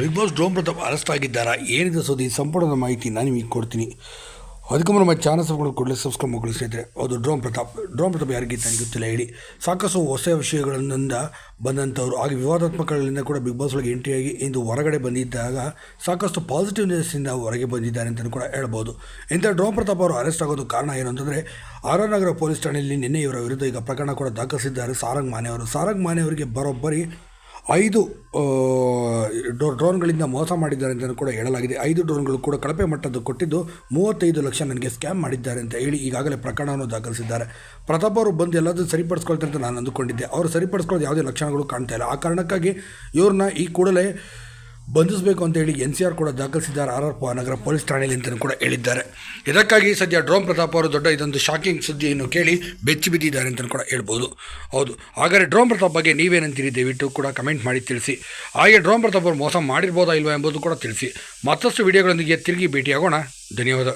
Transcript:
Bigg Boss drone Pratap arrest ಆಗಿದ್ದಾರಾ? ಏನಿದೆ ಸುದ್ದಿ ಸಂಪೂರ್ಣ ಮಾಹಿತಿ ನಾನು ನಿಮಗೆ ಕೊಡ್ತೀನಿ. ಅದಕ್ಕೆ ನಮ್ಮ ಚಾನಲ್ ಸಬ್ಸ್ಕ್ರೈಬ್ ಕೂಡಲೇ ಸಬ್ಸ್ಕ್ರೈಬ್ ಮಾಡ್ಕೊಳ್ಳಿ ಸ್ನೇಹಿತರೆ ಅದು ಡ್ರೋಮ್ ಪ್ರತಾಪ್. ಡ್ರೋಮ್ ಪ್ರತಾಪ್ ಯಾರಿಗೆ ನನಗೆ ಗೊತ್ತಿಲ್ಲ, ಹೇಳಿ. ಸಾಕಷ್ಟು ಹೊಸ ವಿಷಯಗಳಿಂದ ಬಂದಂಥವ್ರು, ಹಾಗೆ ವಿವಾದಾತ್ಮಕಗಳಿಂದ ಕೂಡ ಬಿಗ್ ಬಾಸ್ ಒಳಗೆ ಎಂಟ್ರಿಯಾಗಿ ಇಂದು ಹೊರಗಡೆ ಬಂದಿದ್ದಾಗ ಸಾಕಷ್ಟು ಪಾಸಿಟಿವ್ನೆಸ್ಸಿಂದ ಹೊರಗೆ ಬಂದಿದ್ದಾರೆ ಅಂತಲೂ ಕೂಡ ಹೇಳ್ಬೋದು. ಇಂಥ ಡ್ರೋಮ್ ಪ್ರತಾಪ್ ಅವರು ಅರೆಸ್ಟ್ ಆಗೋದು ಕಾರಣ ಏನು ಅಂತಂದರೆ, ಆರ್ ನಗರ ಪೊಲೀಸ್ ಠಾಣೆಯಲ್ಲಿ ನಿನ್ನೆ ಇವರ ವಿರುದ್ಧ ಈಗ ಪ್ರಕರಣ ಕೂಡ ದಾಖಲಿಸಿದ್ದಾರೆ ಸಾರಂಗ್ ಮಾನೆ ಅವರು. ಸಾರಂಗ್ ಮಾನೆ ಅವರಿಗೆ ಬರೋಬ್ಬರಿ ಐದು ಡ್ರೋನ್ಗಳಿಂದ ಮೋಸ ಮಾಡಿದ್ದಾರೆ ಅಂತಲೂ ಕೂಡ ಹೇಳಲಾಗಿದೆ. ಐದು ಡ್ರೋನ್ಗಳು ಕೂಡ ಕಳಪೆ ಮಟ್ಟದ್ದು ಕೊಟ್ಟಿದ್ದು ಮೂವತ್ತೈದು ಲಕ್ಷ ನನಗೆ ಸ್ಕ್ಯಾಮ್ ಮಾಡಿದ್ದಾರೆ ಅಂತ ಹೇಳಿ ಈಗಾಗಲೇ ಪ್ರಕರಣವನ್ನು ದಾಖಲಿಸಿದ್ದಾರೆ. ಪ್ರತಾಪ್ ಅವರು ಬಂದು ಎಲ್ಲದೂ ಸರಿಪಡಿಸ್ಕೊಳ್ತಾರೆ ಅಂತ ನಾನು ಅಂದುಕೊಂಡಿದ್ದೆ. ಅವರು ಸರಿಪಡಿಸ್ಕೊಳ್ಳೋದು ಯಾವುದೇ ಲಕ್ಷಣಗಳು ಕಾಣ್ತಾ ಇಲ್ಲ. ಆ ಕಾರಣಕ್ಕಾಗಿ ಇವ್ರನ್ನ ಈ ಕೂಡಲೇ ಬಂಧಿಸಬೇಕು ಅಂತ ಹೇಳಿ ಎನ್ ಸಿ ಆರ್ ಕೂಡ ದಾಖಲಿಸಿದ್ದಾರೆ. ಆರ್ ಆರ್ ನಗರ ಪೊಲೀಸ್ ಠಾಣೆಯಲ್ಲಿ ಅಂತಲೂ ಕೂಡ ಹೇಳಿದ್ದಾರೆ. ಇದಕ್ಕಾಗಿ ಸದ್ಯ ಡ್ರೋನ್ ಪ್ರತಾಪ್ ಅವರು ದೊಡ್ಡ ಇದೊಂದು ಶಾಕಿಂಗ್ ಸುದ್ದಿಯನ್ನು ಕೇಳಿ ಬೆಚ್ಚಿ ಬಿದ್ದಿದ್ದಾರೆ ಅಂತಲೂ ಕೂಡ ಹೇಳ್ಬೋದು. ಹೌದು. ಹಾಗಾದರೆ ಡ್ರೋನ್ ಪ್ರತಾಪ್ ಬಗ್ಗೆ ನೀವೇನಂತೀರಿ? ದಯವಿಟ್ಟು ಕೂಡ ಕಮೆಂಟ್ ಮಾಡಿ ತಿಳಿಸಿ. ಹಾಗೆ ಡ್ರೋನ್ ಪ್ರತಾಪ್ ಅವರು ಮೋಸ ಮಾಡಿರ್ಬೋದಾ ಇಲ್ವಾ ಎಂಬುದು ಕೂಡ ತಿಳಿಸಿ. ಮತ್ತಷ್ಟು ವಿಡಿಯೋಗಳೊಂದಿಗೆ ತಿರುಗಿ ಭೇಟಿಯಾಗೋಣ. ಧನ್ಯವಾದ.